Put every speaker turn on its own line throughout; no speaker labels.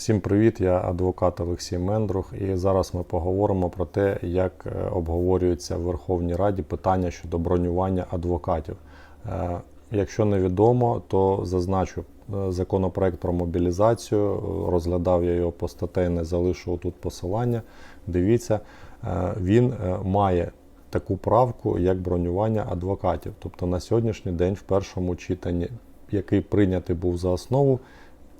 Всім привіт, я адвокат Олексій Мендрух, і зараз ми поговоримо про те, як е, обговорюється в Верховній Раді питання щодо бронювання адвокатів. Е, Якщо невідомо, то зазначу е, законопроект про мобілізацію. Розглядав я його постатейне, залишу тут посилання. Дивіться, він має таку правку, як бронювання адвокатів. Тобто на сьогоднішній день в першому читанні, який прийнятий був за основу,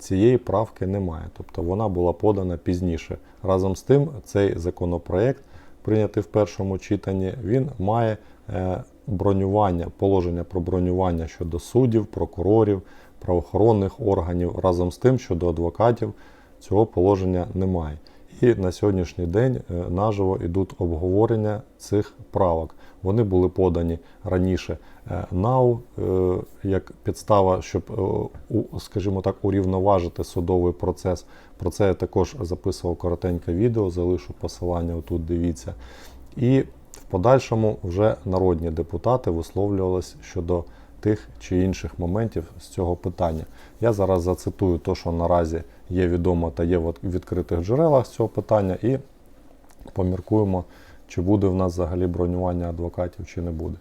цієї правки немає. Тобто вона була подана пізніше. Разом з тим, цей законопроект, прийнятий в першому читанні, він має е, бронювання, положення про бронювання щодо суддів, прокурорів, правоохоронних органів. Разом з тим, щодо адвокатів, цього положення немає. І на сьогоднішній день е, наживо йдуть обговорення цих правок. Вони були подані раніше е, НАУ е, як підстава, щоб, скажімо так, урівноважити судовий процес. Про це я також записував коротеньке відео, залишу посилання отут, дивіться. І в подальшому вже народні депутати висловлювалися щодо тих чи інших моментів з цього питання. Я зараз зацитую те, що наразі є відомо та є в відкритих джерелах з цього питання, і поміркуємо, чи буде в нас взагалі бронювання адвокатів, чи не буде.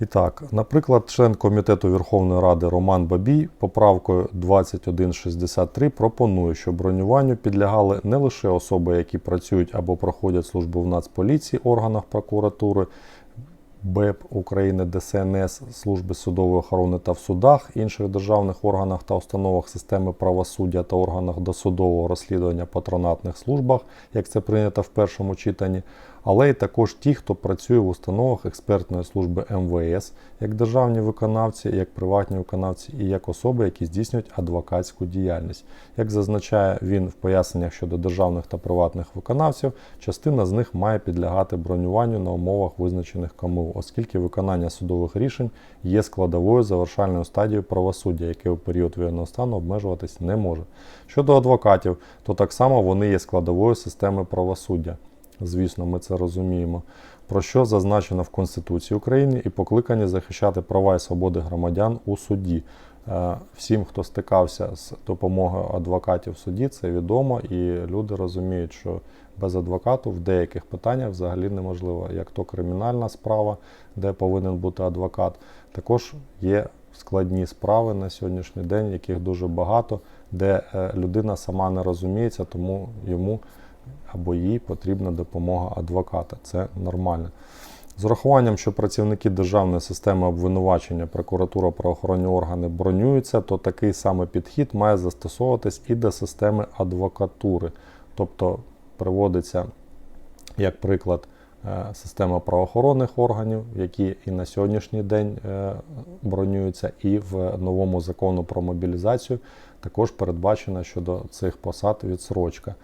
І так, наприклад, член комітету Верховної Ради Роман Бабій поправкою 2163 пропонує, що бронюванню підлягали не лише особи, які працюють або проходять службу в Нацполіції, органах прокуратури, БЕП України, ДСНС, служби судової охорони та в судах, інших державних органах та установах системи правосуддя та органах досудового розслідування патронатних службах, як це прийнято в першому читанні, але й також ті, хто працює в установах експертної служби МВС, як державні виконавці, як приватні виконавці і як особи, які здійснюють адвокатську діяльність. Як зазначає він в поясненнях щодо державних та приватних виконавців, частина з них має підлягати бронюванню на умовах визначених КМУ, оскільки виконання судових рішень є складовою завершальною стадією правосуддя, яке у період воєнного стану обмежуватись не може. Щодо адвокатів, то так само вони є складовою системи правосуддя. Звісно, ми це розуміємо. Про що зазначено в Конституції України і покликані захищати права і свободи громадян у суді. Е, Всім, хто стикався з допомогою адвокатів в суді, це відомо, і люди розуміють, що без адвокату в деяких питаннях взагалі неможливо. Як то кримінальна справа, де повинен бути адвокат, також є складні справи на сьогоднішній день, яких дуже багато, де е, людина сама не розуміється, тому йому або їй потрібна допомога адвоката. Це нормально. З урахуванням, що працівники державної системи обвинувачення, прокуратура, правоохоронні органи бронюються, то такий самий підхід має застосовуватись і до системи адвокатури. Тобто приводиться, як приклад, е, система правоохоронних органів, які і на сьогоднішній день е, бронюються, і в новому закону про мобілізацію також передбачена щодо цих посад відсрочка.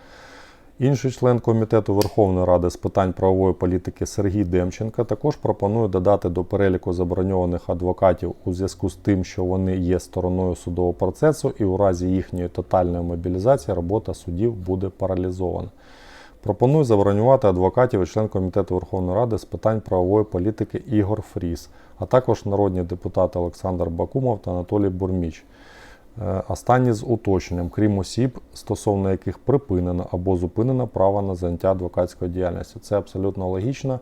Інший член комітету Верховної Ради з питань правової політики Сергій Демченко також пропонує додати до переліку заброньованих адвокатів у зв'язку з тим, що вони є стороною судового процесу, і у разі їхньої тотальної мобілізації робота судів буде паралізована. Пропоную забронювати адвокатів і член комітету Верховної Ради з питань правової політики Ігор Фріс, а також народні депутати Олександр Бакумов та Анатолій Бурміч. Е, Останні з уточненням, крім осіб, стосовно яких припинено або зупинено право на заняття адвокатської діяльності. Це абсолютно логічно.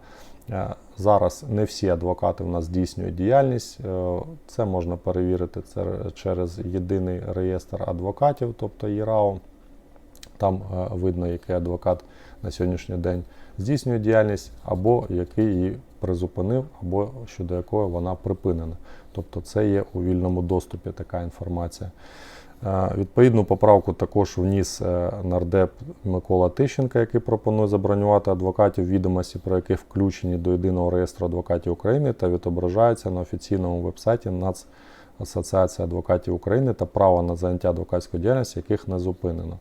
Е, Зараз не всі адвокати в нас здійснюють діяльність. Е, Це можна перевірити це через єдиний реєстр адвокатів, тобто ЄРАО. Там видно, який адвокат на сьогоднішній день здійснює діяльність, або який її призупинив, або щодо якої вона припинена. Тобто це є у вільному доступі така інформація. Е, Відповідну поправку також вніс е, нардеп Микола Тищенко, який пропонує забронювати адвокатів, відомості про яких включені до єдиного реєстру адвокатів України та відображаються на офіційному вебсайті Нацасоціації адвокатів України та право на заняття адвокатської діяльності, яких не зупинено.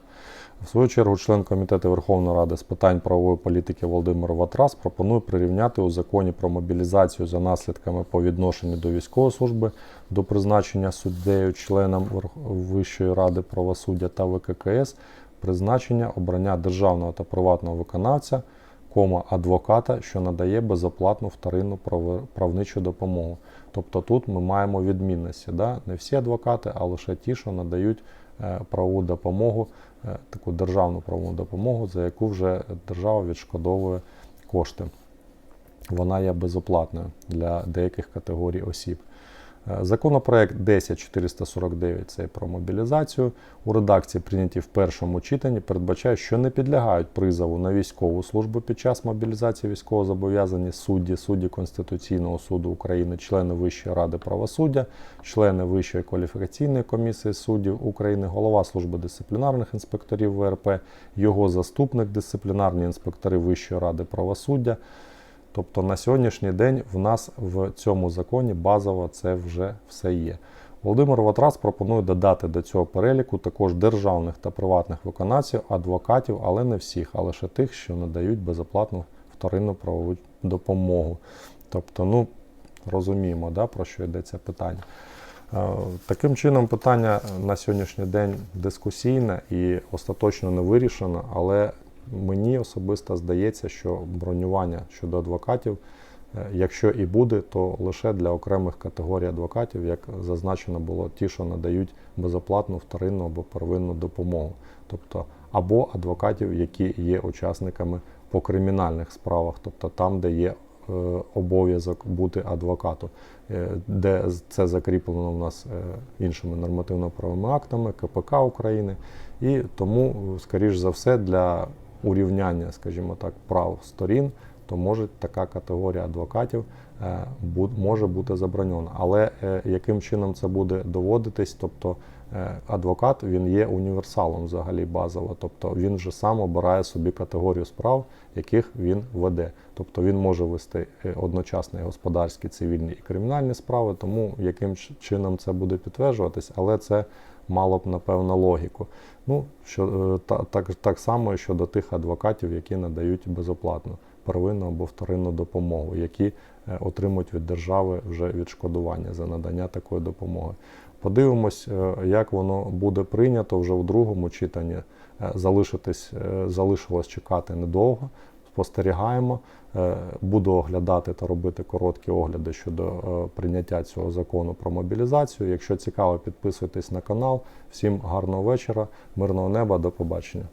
В свою чергу, член комітету Верховної Ради з питань правової політики Володимир Ватрас пропонує прирівняти у законі про мобілізацію за наслідками по відношенню до військової служби до призначення суддею членом Верх- Вищої ради правосуддя та ВККС, призначення обрання державного та приватного виконавця, кома адвоката, що надає безоплатну вторинну правничу допомогу. Тобто тут ми маємо відмінності. Да? Не всі адвокати, а лише ті, що надають правову допомогу, е, таку державну правову допомогу, за яку вже держава відшкодовує кошти. Вона є безоплатною для деяких категорій осіб. Е, Законопроект 10449 це про мобілізацію. У редакції прийняті в першому читанні передбачає, що не підлягають призову на військову службу під час мобілізації військовозобов'язані судді, судді Конституційного суду України, члени Вищої ради правосуддя, члени Вищої кваліфікаційної комісії суддів України, голова служби дисциплінарних інспекторів ВРП, його заступник дисциплінарні інспектори Вищої ради правосуддя. Тобто на сьогоднішній день в нас в цьому законі базово це вже все є. Володимир Ватрас пропонує додати до цього переліку також державних та приватних виконавців, адвокатів, але не всіх, а лише тих, що надають безоплатну вторинну правову допомогу. Тобто, ну розуміємо, да, про що йдеться питання. Е, Таким чином, питання на сьогоднішній день дискусійне і остаточно не вирішено, але мені особисто здається, що бронювання щодо адвокатів, е, якщо і буде, то лише для окремих категорій адвокатів, як зазначено було, ті, що надають безоплатну вторинну або первинну допомогу. Тобто або адвокатів, які є учасниками по кримінальних справах, тобто там, де є е, обов'язок бути адвокатом, е, де це закріплено у нас іншими нормативно-правовими актами КПК України. І тому, скоріш за все, для урівняння, скажімо так, прав сторін, то може така категорія адвокатів е, може бути заборонена. Але е, яким чином це буде доводитись? Тобто е, адвокат він є універсалом взагалі базово, тобто він вже сам обирає собі категорію справ, яких він веде. Тобто він може вести одночасно і господарські, цивільні і кримінальні справи, тому яким чином це буде підтверджуватись, але це мало б напевно логіку. Ну що е, та, так, так само щодо тих адвокатів, які надають безоплатну первинну або вторинну допомогу, які е, отримують від держави вже відшкодування за надання такої допомоги. Подивимось, е, як воно буде прийнято вже у другому читанні. Залишитись, залишилось чекати недовго. Спостерігаємо, Е, буду оглядати та робити короткі огляди щодо е, прийняття цього закону про мобілізацію. Якщо цікаво, підписуйтесь на канал. Всім гарного вечора, мирного неба, до побачення.